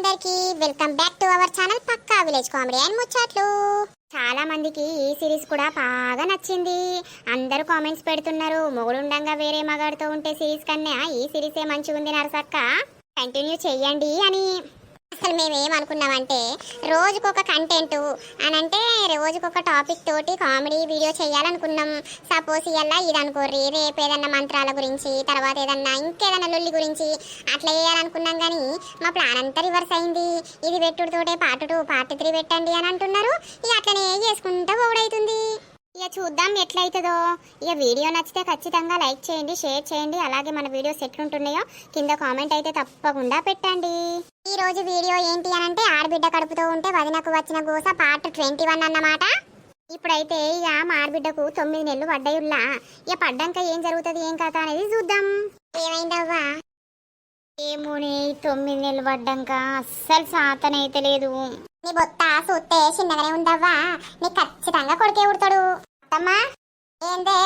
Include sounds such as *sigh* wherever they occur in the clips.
అందరికి welcome back to our channel Pakka village comedy and ముచ్చట్లు. చాలా మందికి ఈ సిరీస్ కూడా బాగా నచ్చింది. అందరూ కామెంట్స్ పెడుతున్నారు. మొగుడుండంగా వేరే మగాడితో ఉంటే సిరీస్ కన్నా ఈ సిరీసే మంచిగా ఉంది నరసక్క. కంటిన్యూ చెయ్యండి అని. అసలు మేము ఏమనుకున్నామంటే రోజుకొక కంటెంట్ అని అంటే రోజుకొక టాపిక్ తోటి కామెడీ వీడియో చేయాలనుకున్నాం. సపోజ్ ఇవాళ ఇది అనుకోర్రి రేపు ఏదన్నా మంత్రాల గురించి తర్వాత ఏదన్నా ఇంకేదన్నా లొల్లి గురించి అట్లా చేయాలనుకున్నాం కానీ మా ప్లాన్ అంతా రివర్స్ అయింది. ఇది పెట్టుడుతోటే పార్ట్ టూ పార్ట్ త్రీ పెట్టండి అని అంటున్నారు. ఇక అట్లనే చేసుకుంటా పోవడైతుంది. ఇక చూద్దాం ఎట్లయితుందో. ఇక వీడియో నచ్చితే ఖచ్చితంగా లైక్ చేయండి షేర్ చేయండి. అలాగే మన వీడియోస్ ఎట్లుంటున్నాయో కింద కామెంట్ అయితే తప్పకుండా పెట్టండి. ఈ రోజు వీడియో ఏంటి అని అంటే ఆడబిడ్డ కడుపుతో ఉంటే వదినకు వచ్చిన గోస పార్ట్ ట్వంటీ వన్ అన్నమాట. ఇప్పుడైతే ఇక మా ఆడబిడ్డకు తొమ్మిది నెలలు పడ్డాయుల్లా. ఇక పడ్డాక ఏం జరుగుతుంది ఏం కథ అనేది చూద్దాం. ఏమైందవ్వా? ఏమోనే తొమ్మిది నెలలు పడ్డాక అస్సలు సాతనైతే లేదు నీ బొత్త చూస్తే చిన్నగానే ఉందవ్వా? నీ ఖచ్చితంగా కొడుకే ఉడతాడు అత్తమ్మా? ఏందే?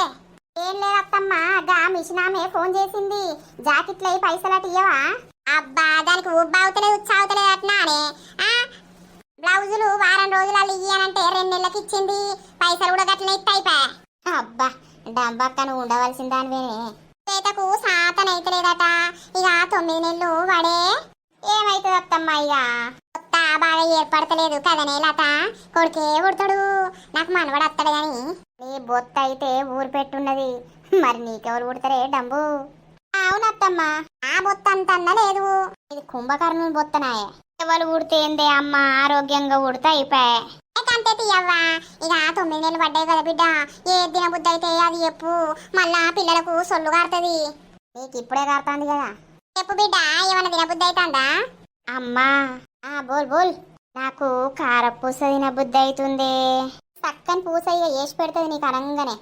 ఏం లేదత్తమ్మా గా మిషన్ ఆమె ఫోన్ చేసింది. జాకెట్లు అయి పైసలు అటు ఇయ్యవా? అబ్బా దానికి ఉబ్బ అవుతలేదు ఉచ్చ అవుతలేదు అట్నానే ఆ? బ్లౌజులు వారం రోజులలో ఇయ్యనంటే రెండు నెలలకి ఇచ్చింది. పైసలు కూడా గట్లనే ఇత్త అయిపోయా అబ్బా డంబక్క నువ్వు ఉండవలసిన దానివేనే చేతకు సాతనైతలేదట ఇక తొమ్మిది నెలలు వాడే. ఏమైతుంది అత్తమ్మా ఇక? కొత్త బాగా ఏర్పడతలేదు కదనే లత. కొడుకే పుడతాడు. నాకు మనవడు అత్తడు కానీ నీ బొత్త అయితే ఊరు పెట్టున్నది. మరి నీకెవరు ఉడతారే డంబు? అవునత్తమ్మా ఆ బొత్త అంత అన్న లేదు. ఇది కుంభకర్ణుని బొత్తనాయే. ఎవరు ఉడితేందే అమ్మ ఆరోగ్యంగా ఉడితే అయిపోయా అంతే తీయవ్వా? ఇక తొమ్మిది నెలలు పడ్డాయి కదా బిడ్డ. ఏ దిన బుద్ధి అయితే అది చెప్పు. మళ్ళా పిల్లలకు సొల్లు కారుతుంది. నీకు ఇప్పుడే కారుతుంది కదా. చెప్పు బిడ్డ ఏమన్నా తినబుద్ధి అవుతుందా అమ్మా ఆ బోల్ బోల్. నాకు కారపూస తినబుద్ధి అవుతుంది పక్కన పూస వేసి పెడుతుంది నీకు అనంగానే.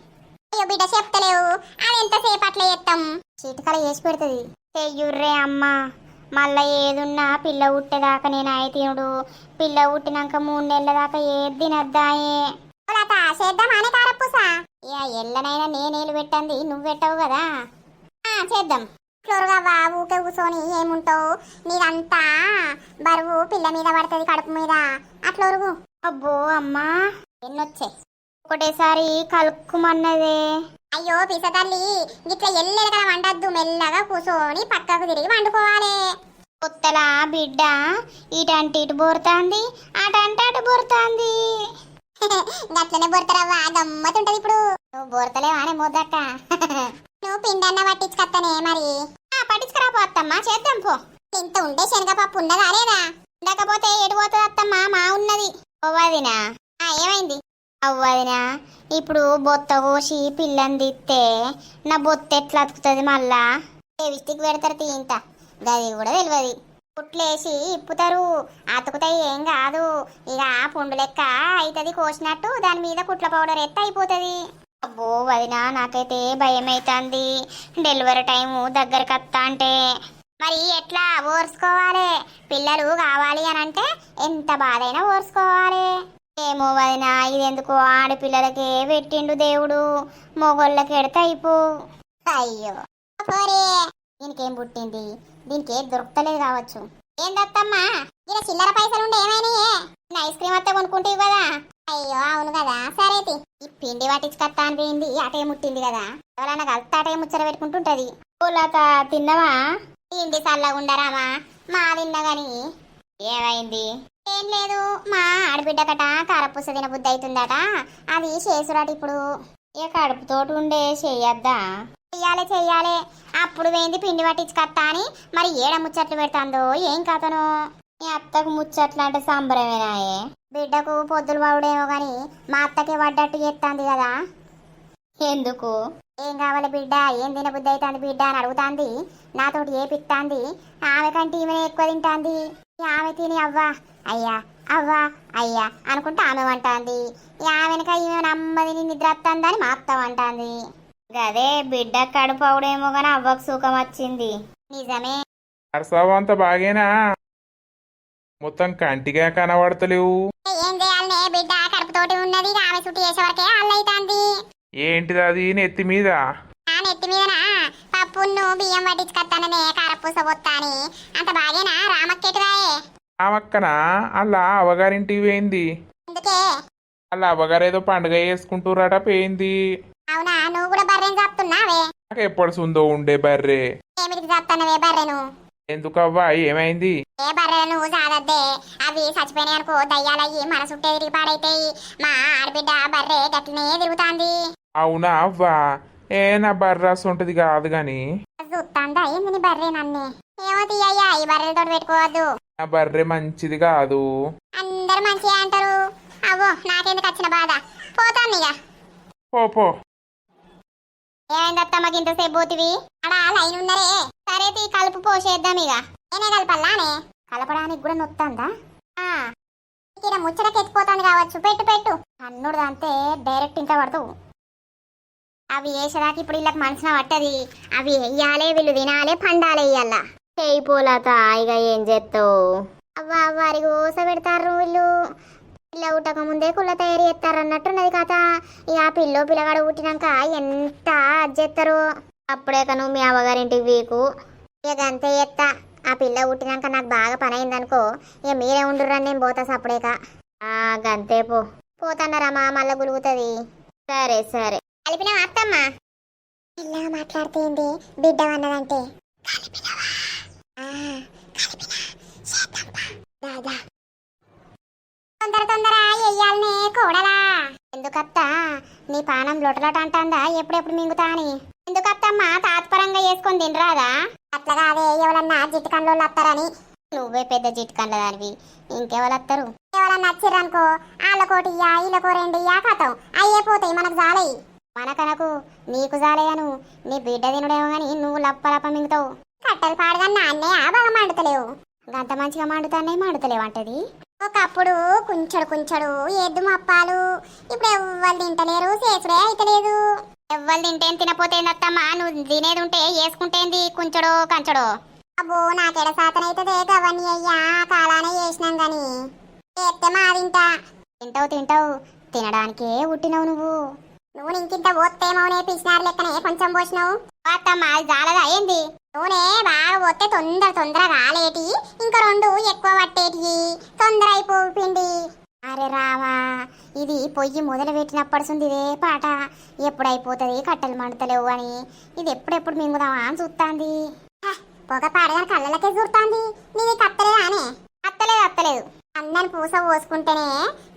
అయ్యో బిడ్డ చెప్తలేవు. అది ఎంతసేపు అట్లా చేస్తాం చిటికల వేసి పెడుతుంది. చెయ్యుర్రే అమ్మా. మళ్ళా ఏదున్నా పిల్ల పుట్టేదాకా నేను అయి తినుడు పిల్ల పుట్టినాక మూడు నెలల దాకా ఏది తినద్దాయే. చేద్దామానే కారపూస? ఇక ఎల్లనైనా నేనేలు పెట్టంది. నువ్వు పెట్టవు కదా? ఆ చేద్దాం. ఫ్లోర్గా బాబు ఊకే కూర్చొని ఏముంటావు? నీదంతా బరువు పిల్ల మీద పడుతుంది కడుపు మీద. అట్లా అబ్బో అమ్మా. ఎన్నొచ్చే? ఒకటేసారి కలుక్కుమన్నదే. అయ్యో పిసతల్లి ఇట్లా ఎల్లెడగల వండద్దు మెల్లగా కూర్చొని పక్కకు తిరిగి వండుకోవాలి. కొత్తల బిడ్డ ఇటంటి ఇటు బోరుతాంది అటంటే అటు బోరుతాంది. *laughs* గట్లనే బోరుతారవ్వా గమ్మతుంటది ఇప్పుడు. నువ్వు బోరతలేవానే మోదక్క *laughs* నువ్వు పిండన్న పట్టించుకత్తనే మరి. పట్టించుకురా పోత్తమ్మా చేద్దాం పో. ఇంత ఉంటే శనగపప్పు ఉన్నదా లేదా? ఉండకపోతే ఎటు పోతుంది అత్తమ్మా మా ఉన్నది. అవ్వదినా ఏమైంది? అవ్వదినా ఇప్పుడు బొత్త కోసి పిల్లని తిత్తే నా బొత్త ఎట్లా అతుకుతుంది మళ్ళా? లిప్స్టిక్ పెడతారు తీంత గది కూడా తెలియదు పుట్లేసి ఇప్పుతారు. అతుకుతాయి ఏం కాదు. ఇక పుండు లెక్క అవుతుంది కోసినట్టు దాని మీద కుట్ల పౌడర్ ఎత్త అయిపోతుంది. అబ్బో వదినా నాకైతే భయం అవుతుంది డెలివరీ టైము దగ్గరకు వస్తా అంటే. మరి ఎట్లా ఓర్చుకోవాలి? పిల్లలు కావాలి అని అంటే ఎంత బాధైనా ఓర్చుకోవాలి. ఏమో వదినా ఇది ఎందుకు ఆడపిల్లలకే పెట్టిండు దేవుడు. మొగోళ్ళకి ఎడత అయిపో. అయ్యో పోరే. దీనికేం పుట్టింది? దీనికి ఏం దొరుకుతలేదు కావచ్చు. ఏందత్తమ్మా? ఇలా చిల్లర పైసలు ఉండే ఏమైనాయే? ఐస్ క్రీమ్ అత్తే కొనుక్కుంటే కదా అయ్యో అవును కదా. సరే తి. ఈ పిండి పట్టించుకత్తా అని పోయింది అటే ముట్టింది కదా. ఎవరైనా కలిస్తే అటే ముచ్చట పెట్టుకుంటుంటది. పూలత తిన్నవా? తిండి చల్లగా ఉండరామా మా తిన్నా గాని ఏమైంది? ఏం లేదు మా ఆడబిడ్డకట కారపూస తిన బుద్ధి అవుతుందట అది చేసురాట ఇప్పుడు. ఇక కడుపుతోటి ఉండే చెయ్యద్దా? చెయ్యాలి చెయ్యాలి. అప్పుడు వేంది పిండి పట్టించుకత్తా అని. మరి ఏడ ముచ్చట్లు పెడతాందో ఏం కథను? ఈ అత్తకు ముచ్చట్లు అంటే సంబరమేనాయే. బిడ్డకు పొద్దులు బావుడేమో గాని మా అత్తకి పడ్డట్టు చేస్తాంది కదా. ఎందుకు? ఏం కావాలి బిడ్డ? ఏం తినబుద్ధి అవుతుంది బిడ్డ అని అడుగుతాంది. నాతోటి ఏ పిత్తాంది ఆమె కంటే ఈమె ఎక్కువ తింటాంది. ఆమె తిని అవ్వా అయ్యా అవ్వా అయ్యా అనుకుంటే ఆమె అంటాంది. ఈ ఆమెనక ఈమె నమ్మది నిద్ర వస్తుందని మా అత్త అంటాంది. గదే బిడ్డ కడుపు అవుడేమో గాని అవ్వకు సుఖం వచ్చింది. నిజమే. అరసావు అంత బాగేనా? మొత్తం కంటిగా కనబడతలేవు. ఏం చేయాలనే బిడ్డ? కడుపుతోటి ఉన్నది ఆమె చుట్టూ చేసే వరకే అల్లైతాంది. ఏంటిది అది నెత్తి మీద? ఆ నెత్తి మీదనా? పప్పును బియ్యం పట్టించుకొస్తాననే కారపూస పొత్తాని అంత బాగేనా? రామక్కెటురాయే ఆమక్కన అలా అవగారింటికి పోయింది. అందుకే అలా పండుగ చేసుకుంటున్నారట పోయింది. అవునా? నువ్వు కూడా బర్రెని చెప్తున్నావే నాకు ఎప్పుడు సుందో ఉండే బర్రె. ఏమిటికి చెప్తానవే బర్రెను? ఎందుకవ్వా? ఏమైంది? ఏ బర్రెలు నువ్వు సాదద్దే అవి చచ్చిపోయినాయి అనుకో దయ్యాలయ్యి మన చుట్టే తిరిగి పాడైతాయి. మా ఆడబిడ్డ బర్రె గట్లనే తిరుగుతాంది. అవునా అవ్వా? ఏ నా బర్రాస్ ఉంటది కాదు గాని. చూస్తాందా ఏంది నీ బర్రె నన్నే? ఏమో తీయ్యా ఈ బర్రెలతో పెట్టుకోవద్దు. నా బర్రె మంచిది కాదు. అందరు మంచిగా అంటారు. అవ్వో నాకెందుకు వచ్చిన బాధ? పోతాను ఇక. పో పో. ఏమైందత్తమ్మకి ఇంతసేపు పోతివి? అడా లైన్ ఉన్నరే సరే తీ కలుపు పోసేద్దాం ఇక. నేనే కలపల్లానే? కలపడానికి కూడా నొత్తందా? ఆ, ఇక్కడ ముచ్చటకి ఎత్తిపోతాంది కావచ్చు. పెట్టు పెట్టు. అన్నుడు అంతే డైరెక్ట్ ఇంకా పడతావు. అవి వేసేదాకా ఇప్పుడు వీళ్ళకి మనసున పట్టది. అవి వెయ్యాలే వీళ్ళు తినాలే పండాలే ఇయ్యాల. చేయిపోలాత ఇక ఏం చేస్తావు అవ్వ వారి కోస పెడతారు వీళ్ళు. పిల్ల పుట్టక ముందే కుళ్ళ తయారు చేస్తారు అన్నట్టున్నది కథ. ఇక ఆ పిల్లో పిల్లగాడు పుట్టినాక ఎంత చేస్తారు అప్పుడే నువ్వు మీ అవ్వగారింటికి వీకు. ఇక అంతే చేస్తా ఆ పిల్ల పుట్టినాక నాకు బాగా పని అయిందనుకో ఇక మీరే ఉండురని నేను పోతా సప్పుడేక. ఆ గంతే పో. పోతాన్నారమ్మా మళ్ళా గులుగుతుంది. సరే సరే. కలిపిన అత్తమ్మ? ఇలా మాట్లాడుతుంది బిడ్డ అన్నదంటే తొందర తొందర ఎయ్యాలనే కోడలా. ఎందుకత్తా? నీ పానం లొటలట అంటాందా? ఎప్పుడెప్పుడు మింగుతా అని. ఎందుకత్తమ్మా? తాత్పరంగా చేసుకొని తినరాదా? అట్లా కాదే ఎవరన్నా జిట్టుకండ్లు వస్తారని నువ్వే పెద్ద జిట్టుకండ్ల దానివి ఇంకెవరు వస్తారు ఎవరన్నా వచ్చిర్రనుకో వాళ్ళకోటి ఇయ్యా వీళ్ళకో రెండు ఇయ్యా కథం అయ్యే పోతాయి మనకు జాలయి. మనకనకు నీకు జాలేయను. నీ బిడ్డ తినుడేమో గాని నువ్వు లప్పలప్ప మింగుతావు. కట్టెలు పాడగా నాన్నే బాగా మండుతలేవు. గంత మంచిగా మండుతానే మండుతలేవు అంటది. ఒకప్పుడు కుంచడు కుంచడు ఎద్దు మప్పాలు. ఇప్పుడు ఎవ్వరు తింటలేరు చేసుడే అయితలేదు. ఎవ్వరు తింటేం తినపోతే ఏందత్తమ్మా? నువ్వు తినేది ఉంటే వేసుకుంటేంది కుంచడో కంచడో? అబ్బో నాకెడ సాతన అవుతుంది గవన్నీ అయ్యా కాలానే చేసినాం గాని. చేస్తే మా తింటా. తింటావు తింటావు. తినడానికే పుట్టినావు నువ్వు. నువ్వు ఇంకింత పోతేమో నేర్పించినారు లెక్కనే కొంచెం పోసినావు? అత్తమ్మ అది జాలదా ఏంది? నూనె బాగా పోతే తొందర తొందర రాలేటి ఇంకా రెండు ఎక్కువ పట్టేటి తొందర అయిపోవు పిండి. అరే రావా ఇది పొయ్యి మొదలు పెట్టినప్పటి ఇదే పాట. ఎప్పుడైపోతుంది కట్టెలు మండుతలేవు అని. ఇది ఎప్పుడెప్పుడు మింగుదామా అని చూస్తాంది పొగ పాడగా కళ్ళలకే చూస్తాంది నీది కత్తలేదానే అత్తలేదు అత్తలేదు అన్నని పూస పోసుకుంటేనే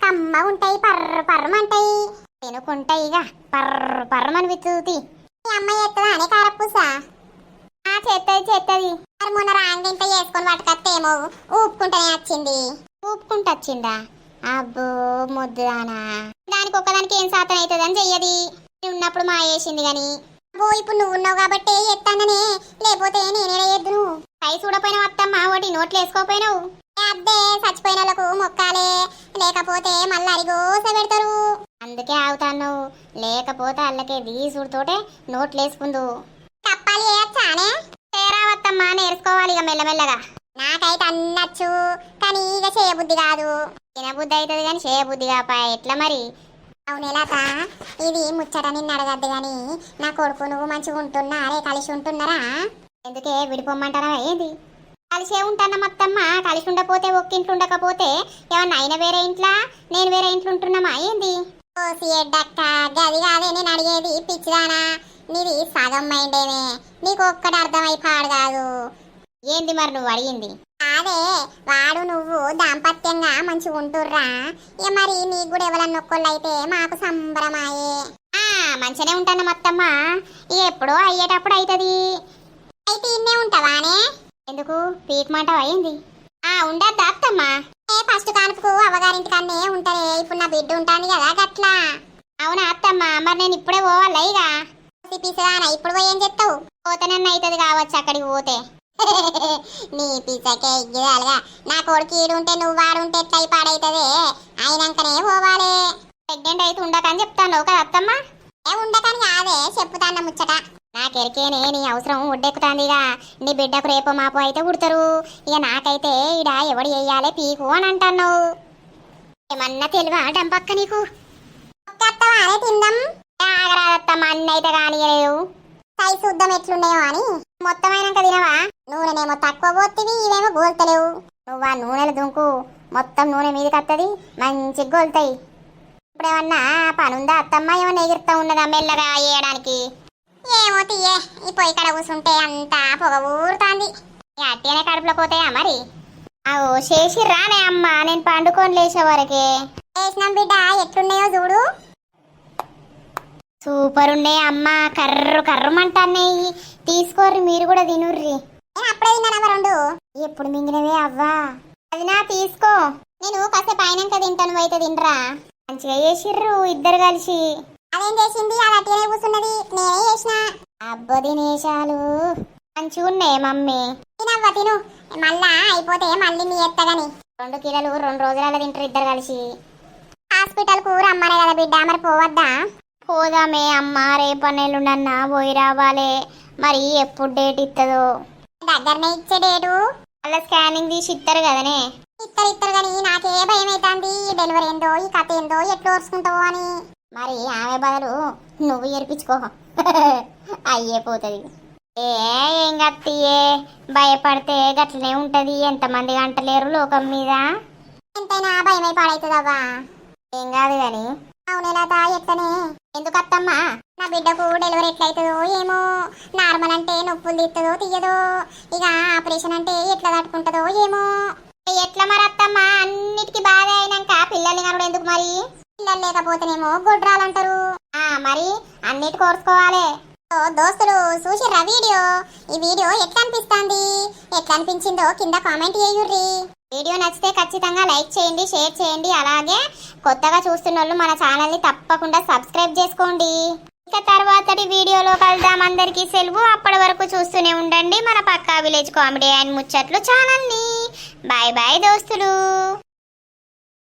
కమ్మ ఉంటాయి పర్ర పర్రమంటాయి. తినుకుంటాయి ఇక పర్ర పర్రమని విత్తుతి మీ అమ్మాయి ఎత్తదా అనే కారపూస? ఆ చేత్తది చేత్తది. మరి మొన్న రాంగ్ ఇంత చేసుకొని పట్టుకొస్తేమో ఊపుకుంటేనే వచ్చింది. ఊపుకుంటూ వచ్చిందా? అబ్బో ముద్దానా దానికి ఒకదానికి ఏం శాతం అవుతుందని చెయ్యది. ఉన్నప్పుడు మా వేసింది గాని. అబ్బో ఇప్పుడు నువ్వు ఉన్నావు కాబట్టి ఎత్తాననే లేకపోతే నేనే ఎద్దును కై చూడపోయిన అత్తమ్మ ఒకటి నోట్లు వేసుకోపోయినావు. ఏ అద్దే చచ్చిపోయిన వాళ్ళకు మొక్కాలే. లేకపోతే మళ్ళీ అరిగోస పెడతారు. అందుకే ఆగుతాను లేకపోతే అల్లకే వీసుడుతోటే నోట్లేసుకుందు. కప్పాలి వేయచ్చానే చేరావత్తమ్మా నేర్చుకోవాలి ఇక మెల్లమెల్లగా. నాకైతే అన్నచ్చు కానీ ఇక చేయబుద్ధి కాదు. తినబుద్ధి అవుతుంది కానీ చేయబుద్ధి కాపా ఎట్లా మరి? అవును ఎలాత ఇది ముచ్చట నిన్ను అడగద్దు కానీ నా కొడుకు నువ్వు మంచిగా ఉంటున్నారే కలిసి ఉంటున్నారా? ఎందుకే విడిపోమ్మంటారా ఏంది? కలిసే ఉంటాను మత్తమ్మ? కలిసి ఉండకపోతే ఒక్కింట్లో ఉండకపోతే ఏమన్నా ఆయన వేరే ఇంట్లో? నేను వేరే ఇంట్లో ఉంటున్నామా ఏంది? ఎడ్డక్క గది కాదే నేను అడిగేది పిచ్చిదానా? నీది సగం మైండేనే నీకు ఒక్కటి అర్థమై పాడు కాదు. ఏంది మరి నువ్వు అడిగింది? అదే వాడు నువ్వు దాంపత్యంగా మంచిగా ఉంటుర్రా. ఇక మరి నీకు కూడా ఎవరన్నా ఒక్కళ్ళు అయితే మాకు సంబరమాయే. ఆ మంచిగానే ఉంటాను మత్తమ్మ ఎప్పుడో అయ్యేటప్పుడు అవుతుంది అయితే ఇన్నే ఉంటావానే? ఎందుకు? పీక్ మాట అయింది. ఆ ఉండద్దా అత్తమ్మా? ఫస్ట్ కానుపుకు అవ్వగారింటి కన్నే ఉంటదే ఇప్పుడు నా బిడ్డ ఉంటాను కదా గట్లా. అవునా అత్తమ్మ మరి నేను ఇప్పుడే పోవాలా ఇక పిసగానా ఇప్పుడు పోయి ఏం చెప్తావు పోతేనన్న అవుతుంది కావచ్చు అక్కడికి పోతే. *laughs* నీ పిసకే ఇగ్గిదాలుగా నా కొడుకు ఈడుంటే నువ్వు వాడుంటే ఎట్లా అయి పాడైతదే? అయినాకనే పోవాలి. ప్రెగ్నెంట్ అయితే ఉండకని చెప్తాను కదా అత్తమ్మ? ఏ ఉండకని కాదే చెప్పుతాన్న ముచ్చట. నాకెరికేనే నీ అవసరం ఒడ్డెక్కుతాందిగా. నీ బిడ్డకు రేపో మాపో అయితే పుడతారు ఇక నాకైతే ఇడ ఎవడు చెయ్యాలి పీకు అని అంటాను ఏమన్నా తెలివా డంపక్క నీకు? ఒక్కత్తవానే తిందాం. ఆగరాదత్తమ్మ అన్న అయితే కానియలేవు సై చూద్దాం ఎట్లున్నాయో అని. మొత్తం అయినాక తినవా? నూనెనేమో తక్కువ పోతివి ఇవేమో గోల్తలేవు. నువ్వు ఆ నూనెలు దుంకు. మొత్తం నూనె మీదకి వస్తుంది మంచిగా గోలుతాయి. ఇప్పుడు ఏమన్నా పనుందా అత్తమ్మ? ఏమన్నా ఎగురుతా ఉన్నదా మెల్లగా వేయడానికి ఏమో తీయే. ఈ పొయ్యి కడ కూసుంటే అంతా పొగ ఊరుతాంది. అట్టేనే కడుపులో పోతాయా మరి? అవో చేసి రానే అమ్మ నేను పండుకొని లేచే వరకే. లేచినాం బిడ్డ ఎట్లున్నాయో చూడు. సూపర్ ఉన్నాయి అమ్మ కర్రు కర్రమంటాన్నాయి తీసుకోర్రి మీరు కూడా తినుర్రి. నేను అప్పుడే తిన్నానమ్మా రెండు ఎప్పుడు మింగినవే అవ్వా? అది నా తీసుకో. నేను కాసేపు అయినాక తింటాను అయితే తినరా? మంచిగా చేసిర్రు ఇద్దరు కలిసి. అదేం చేసింది? అది అట్టినే కూర్చున్నది. నేనే చేసిన. అబ్బో దినేశాలు మంచిగా ఉన్నాయి మమ్మీ. తినవ్వ తిను. మళ్ళా అయిపోతే మళ్ళీ మీ ఎత్తగని రెండు కిలోలు రెండు రోజులలో తింటారు ఇద్దరు కలిసి. హాస్పిటల్కు రమ్మనే కదా బిడ్డ. మరి పోవద్దా? పోదామే అమ్మ. రేపు నెల్లుండన్న పోయి రావాలే. మరి ఎప్పుడు డేట్ ఇస్తుందో దగ్గరనే ఇచ్చే డేటు. అలా స్కానింగ్ తీసి ఇస్తారు కదనే. ఇస్తారు ఇస్తారు కానీ నాకే భయం అవుతుంది డెలివరీ ఏందో ఈ కథ ఏందో ఎట్లా ఓర్చుకుంటావో అని. మరి ఆమె బదులు నువ్వు ఏర్పించుకో అయ్యే పోతుంది. ఏ ఏం కత్తియే భయపడితే గట్లనే ఉంటది. ఎంతమంది గంటలేరు లోకం మీద? ఎంతైనా భయమై పాడైతుందవ్వా ఏం కాదు గాని. అవునేలాదా ఎట్లనే ఎందుకు అత్తమ్మా? నా బిడ్డకు డెలివరీ ఎట్లయితుందో ఏమో. నార్మల్ అంటే నొప్పులు తీస్తుందో తీయదో. ఇక ఆపరేషన్ అంటే ఎట్లా తట్టుకుంటుందో ఏమో. ఎట్లా మరి అత్తమ్మా? అన్నిటికీ బాధ అయినాక పిల్లల్ని కనుడు ఎందుకు మరి? పిల్లలు లేకపోతేనేమో గొడ్రాలంటారు. ఆ మరి అన్నిటి కోర్చుకోవాలి. దోస్తులు దోస్తులు చూసిర్రా వీడియో? ఈ వీడియో ఎట్లా అనిపిస్తుంది ఎట్లా అనిపించిందో కింద కామెంట్ చేయుర్రి. వీడియో నచ్చితే ఖచ్చితంగా లైక్ చేయండి షేర్ చేయండి. అలాగే కొత్తగా చూస్తున్న వాళ్ళు మన ఛానల్ని తప్పకుండా సబ్స్క్రైబ్ చేసుకోండి. ఇక తర్వాతటి వీడియోలో కలుద్దాం. అందరికీ సెలవు. అప్పటి వరకు చూస్తూనే ఉండండి మన పక్కా విలేజ్ కామెడీ అండ్ ముచ్చట్లు ఛానల్ని. బాయ్ బాయ్ దోస్తులు.